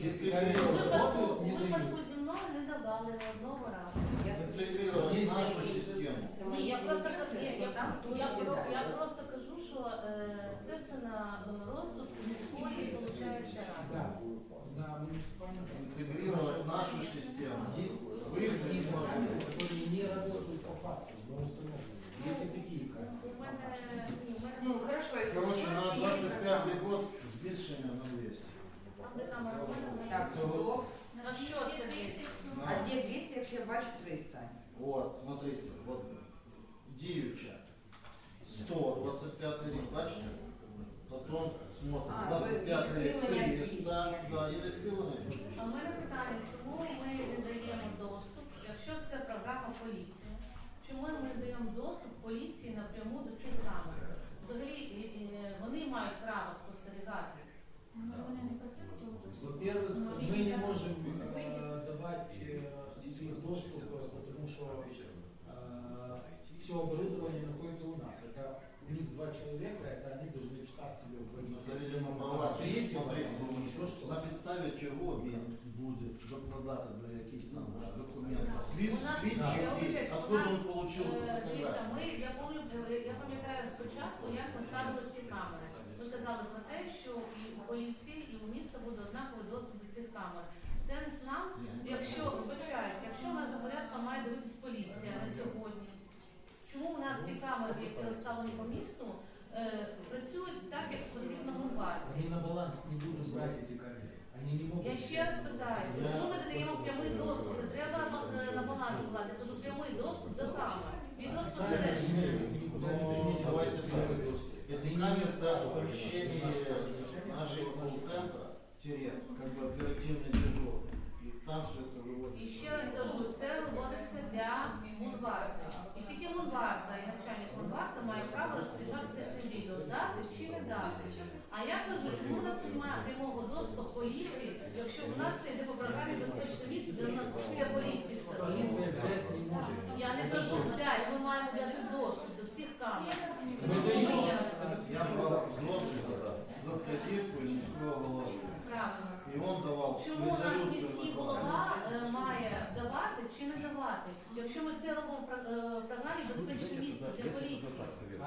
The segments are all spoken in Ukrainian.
не дають. Если У интегрировать, випадку, не у дають. випадку зі мною не давали ні одного разу. интегрировать Есть нашу такие- систему. Ні, я просто кажу, я, я, там я, дуже про- детально. я просто кажу, що е, це все на е, розсуд міської, виходить, ради. Да, на муниципальном Интегрировать нашу систему. Есть Вы их не такие можете. программы, которые не работают по факту, но установлены. Есть и такие камеры. У мене, ні, у мене Ну, хорошо, і Короче, на що ці 25 год збільшення на 200. там, де камера була, так, 100. Ну що це десь? А де 200, якщо я бачу 300? Вот, смотрите, вот діюча 100, 25 рік, бачите? Потом смотрим, А, 25 рік відхилення 300, 200. да, і відхилення. А в мене питання, чому видимо, права. На підставі чого він буде докладати до якісь там документи? Слід, вибачаюсь, откуда він фотографію? ми я пам'ятаю, я пам'ятаю спочатку, як ми ставили ці камери. Ми сказали про те, що і у поліції, і у міста буде однаковий доступ до цих камер. Сенс нам, якщо вибачаюсь, якщо у нас за порядком має дивитись поліція на сьогодні. Чому у нас ці камери, які розставлені по місту, працюють так, як потрібно бувати? Они на баланс не будут брать эти камеры. Они не могут. Я ще раз питаю, чому ми не даємо прямий доступ? Не треба е, на баланс влади, кажу прямий доступ до камер. Відеоспостереження. Ну, давайте так. Эти камеры стоят в помещении нашего колл-центра, тире, как бы оперативный дежурный. И там все это І выводится. ще раз кажу, це робиться для Мунварта. І і начальник Мунварта має право розпоряджатися цим відео, дати чи не дати. А я кажу, чому у нас немає прямого доступу поліції, якщо у нас це йде по програмі безпечне місце, де у нас є поліції все робить. Я не кажу взяти, ми маємо дати доступ до всіх камер. Ми Я брал дозвіл за вказівку міського голови. правильно. І він давав Чому у нас міський голова має давати чи не давати? Якщо ми це робимо в про- е, в програмі безпечне місце для поліції.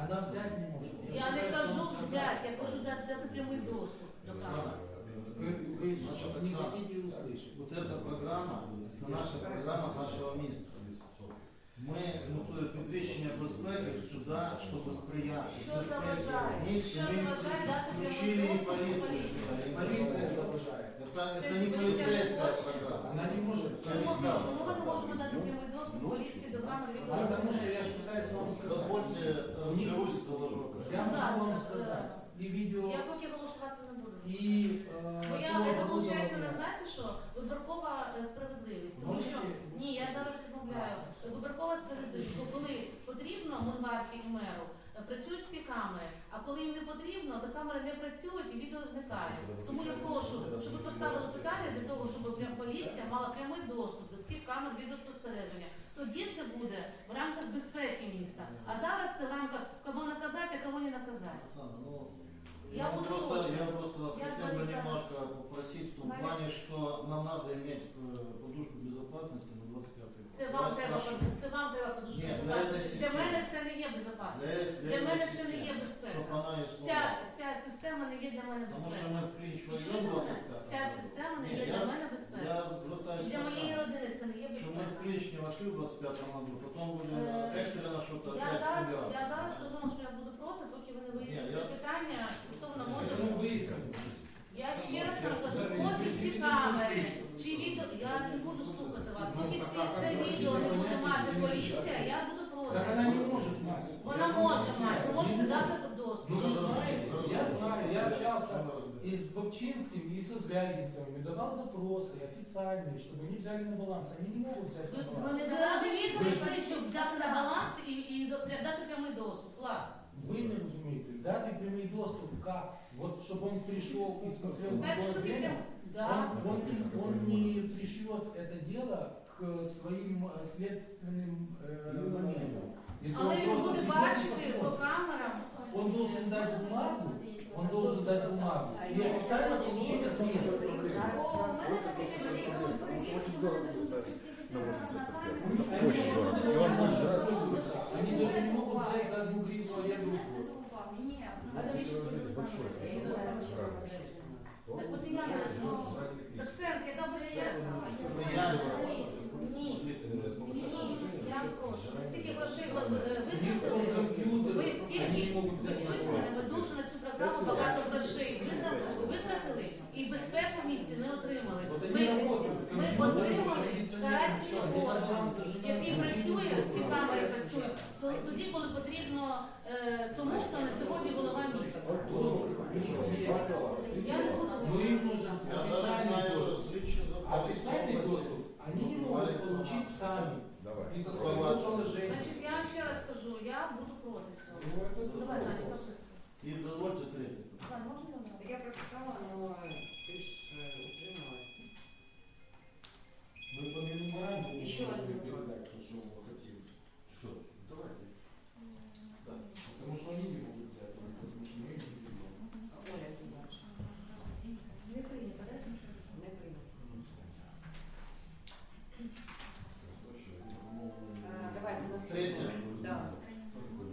Она взять не может. Я не считаю, кажу что она взяти, я кажу дати взяти прямий доступ до камер. Вы, вы Значит, не Оксана, хотите услышать. Вот эта програма, это наша програма нашего міста. Ми готуємо підвищення безпеки сюди, щоб сприяти Що безпеці заважає? в місті. Що Ми заважає дати включили прямий і доступ до поліцію поліції? сюди. і Полиция прокуратуру. заважает. Это, Це это не поліція не полицейская хоче? программа. Она не может. Чому, чому ми не можемо дати прямий доступ поліції до камер А Потому что відеоспостереження? я же пытаюсь вам сказать. Дозвольте, розберусь, доложу. Я Ну да, могу вам с- сказать. И видео, Я поки голосувати не буду. и э, Бо я то це виходить, не оборудование. знаєте що? Виборкова е, справедливість. Тому що Можете? ні, я зараз відмовляю. Виборкова справедливість, бо коли потрібно Монварці і меру, е, працюють всі камери, а коли їм не потрібно, то камери не працюють і відео зникає. Тому я прошу, щоб ви поставили питання для того, щоб прям поліція мала прямий доступ до цих камер відеоспостереження. Тоді це буде в рамках безпеки міста. А зараз це в рамках кого наказати, а кого не наказати. Оксана, ну, Я я, просто, я просто хотел бы немножко попросить в том Мария. плане, что нам надо иметь э, подушку безопасности на 25 год. Подушка Ні, для безпечності. Для мене це не є безпечність. Для, мене це не є Щоб безпека. вона Ця, існувала. ця система не є для мене Тому що безпека. ми в Крінч Ви чуєте 25 Ця система не Ні, є я- для мене. Я звертаюся Для до моєї того, родини це не є що ми в безпека. Не вошли в 25 году, потім будемо Е, екстрено щось Я зараз, я зараз вам, що я буду проти, поки ви не я- питання стосовно Ну, може. Я ще раз кажу, поки ці камери чи відео, я не буду слухати вас, поки ці, це відео не буде мати поліція, я буду Так проти. она не может знать. Вона може мати, ви можете дати доступ. Ну вы знаете, я знаю, я общался и с Бобчинским, и со Звягинцевым, и давал запросы официальные, чтобы они взяли на баланс. Они не могут взять Ви, на ви баланс. не розумієте, ви щоб взяти на баланс і, і до- дати прямий доступ. Влад, Вы не разумеете, дать прямой доступ как? Вот чтобы он пришел и смотрел в знаєте, любое що таке время, прям? Да. он, он, не, пришьет это дело к своим э, следственным э, моментам. Если Але он він буде бачити по камерам. Он должен дать бумагу, он должен дать бумагу А и официально получить ответ. Очень дорого ставить на 85. Они Очень не дорого. И он может пользоваться. Они даже не могут взять за одну гривну аренду. А навіщо буде Большой. Так от і я не знаю. Так сенс, яка безпека? Ні. Ні, я прошу. Ви стільки грошей е, витратили. Ви стільки, ви чуєте мене, ви дуже на цю програму багато грошей витратили, витратили і безпеку в місті не отримали. Ми, ми отримали карательний орган, який працює, ці камери працюють, то тоді, коли потрібно е, тому, що на сьогодні голова міста. Доступ у них есть. Я не буду. Но им нужен Я даже официальный знаю доступ. слідчі А официальный записи. доступ они не могут получить сами Давай. из-за своего положения. Значить, я вам ще раз кажу, я буду проти цього. Ну, это Ну, Давай, другой Таня, вопрос. прописуй. І дозвольте третє. Давай, можна я вам? Я прописала, но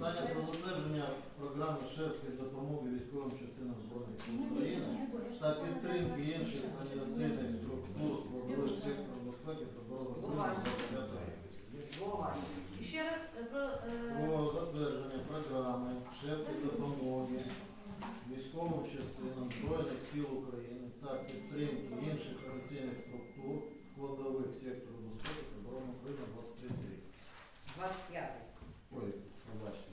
Питання про затвердження програми шефської допомоги військовим частинам Збройних сил України та підтримки інших організаційних структур складових сектору безпеки та дорогослужбових ще раз е, про... е, про затвердження програми шефської допомоги військовим частинам Збройних сил України та підтримки інших організаційних структур складових сектору безпеки та оборони України 23 рік. 25. Ой, пробачте,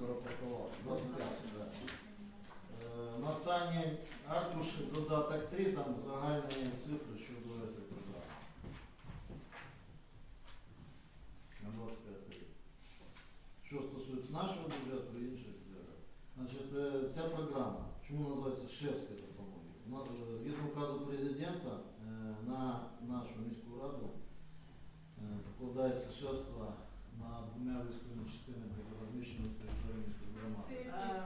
перепакувався. 25, да. Е, На останній аркуші додаток 3, там загальні цифри щодо цієї програми. На 25 рік. Що стосується нашого бюджету і інших бюджетів. Значить, е, ця програма, чому називається шефська допомога? У нас е, згідно указу президента е, на нашу міську раду е, покладається шефство на двома військовими частинами, які Sí, sí.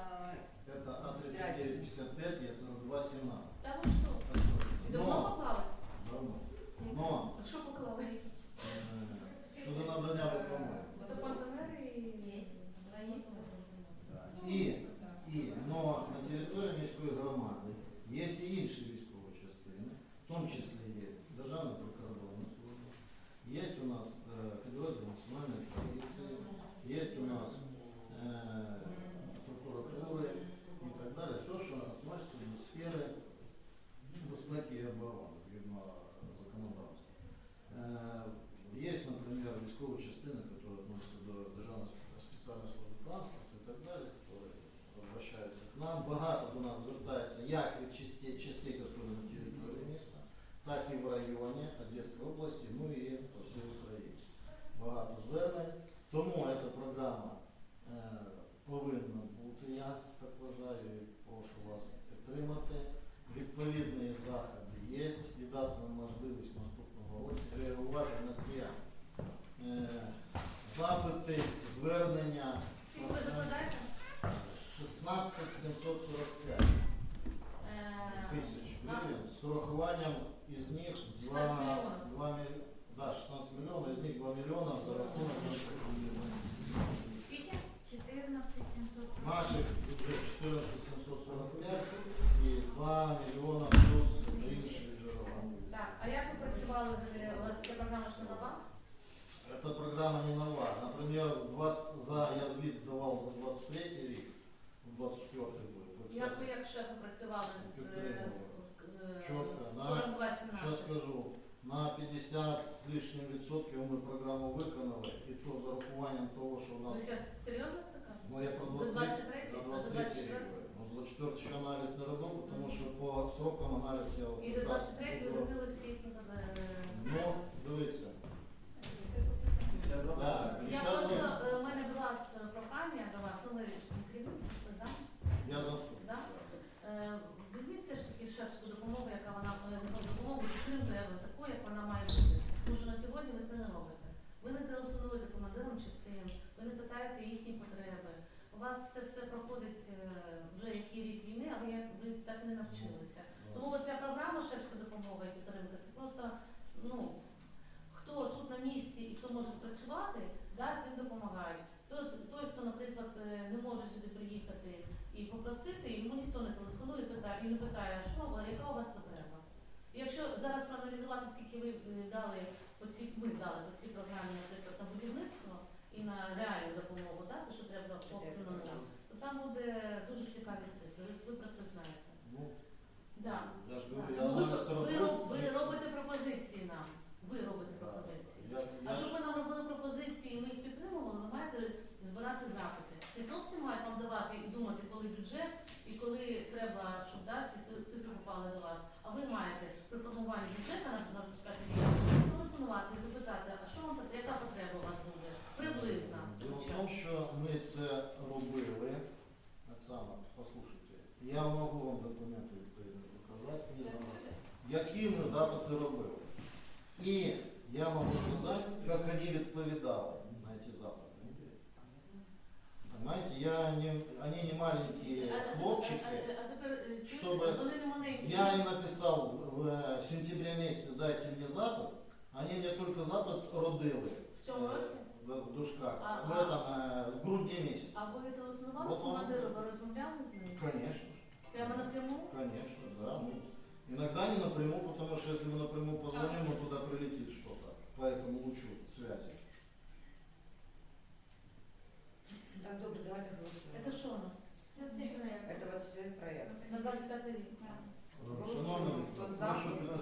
Тому ця програма е, повинна бути, я так вважаю, і прошу вас підтримати. Відповідні заходи є і дасть нам можливість наступного року реагувати на ті е, запити, звернення Скільки ви закладаєте? 16 745 Е, тисяч гривень з урахуванням із них 2, 16 мільйонів. 2 міль... да, 16 мільйонів, із них 2 мільйона за рахунок Скільки? 14 740. наших бюджет 14 745 і 2 мільйона плюс інші джерела. Так, а як ви працювали з у вас ця програма ще нова? Эта программа не нова. Например, 20 за я звіт здавав за 23 рік, 24 буде. Як ви як шефи працювали з, з, е, Чітко, на- 42 Що 17? скажу, На 50 з лишнім відсотків ми програму виконали, і то з урахуванням того, що у нас, зараз серйозно це ну я про До 23, 23 про до 23 рік. Ну, з 24 ще аналіз не робив, тому що по срокам аналіз я І до якраз 23 ви закрили всі Ну, дивіться. Да, Я 50 просто, ми- е, у мене до вас е, прохання до вас, ну ви керівник, ви, да? я заступ. Да? Е, Візьміть все ж таки шефську допомогу, яка вона е, не допомогу, підтримку як таку, як вона має бути. Тому що на сьогодні ви це не робите. вас це все проходить е, вже який рік війни, а ви, як- ви так не навчилися. Тому ця програма шефська допомога і підтримка це просто ну хто тут на місці і хто може спрацювати, да, тим допомагають. Той, той, хто, наприклад, е, не може сюди приїхати і попросити, йому ніхто не телефонує питає, і не питає, що яка у вас потреба. Якщо зараз проаналізувати, скільки ви е, дали по цій, ми дали по цій програмі, наприклад, на будівництво і на реальну допомогу, да, те, що треба хлопцям на нуль, то там буде дуже цікаві цифри. Ви, ви про це знаєте. Ну, Да. я ж Ну, говорю, я ви, знаю 40 ви, роб- ви робите пропозиції нам. Ви робите пропозиції. Я, А я, щоб ви нам робили пропозиції і ми їх підтримували, ви маєте збирати запити. І хлопці мають вам давати і думати, коли бюджет, і коли треба, щоб да, ці ци- цифри попали до вас. А ви маєте при формуванні бюджету на на 25 рік телефонувати і запитати, а що вам потрібно, яка потреба у вас буде? Приблизно. Дело в тому, що ми це робили. Оксана, послухайте, я можу вам документи відповідно показати, і зараз. які ми запити робили. І я можу сказати, як вони відповідали на ці запити. Понимаете, я не, они не маленькие А- а- хлопчики. А, а, а тепер е, чуєте, Щоб- вони не маленькі. Я им написал в э, сентябре месяце дайте мне запад, они мне только запад родили. В цьому році? Э, В в душках. А- в этом, э, в грудне месяце. А ви телефонували От вам- командиру, ви розмовляли з ним? Конечно, Прямо напряму? конечно, да. Ну, иногда не напрямую, потому что если мы напрямую позвоним, ну, туда прилетит что-то по этому лучу связи. Так, добре, давайте голосуємо. Це що у нас? Це цей проект. Это вот цей проект. На 25 рік. Шановні, Хто за? прошу підтримати,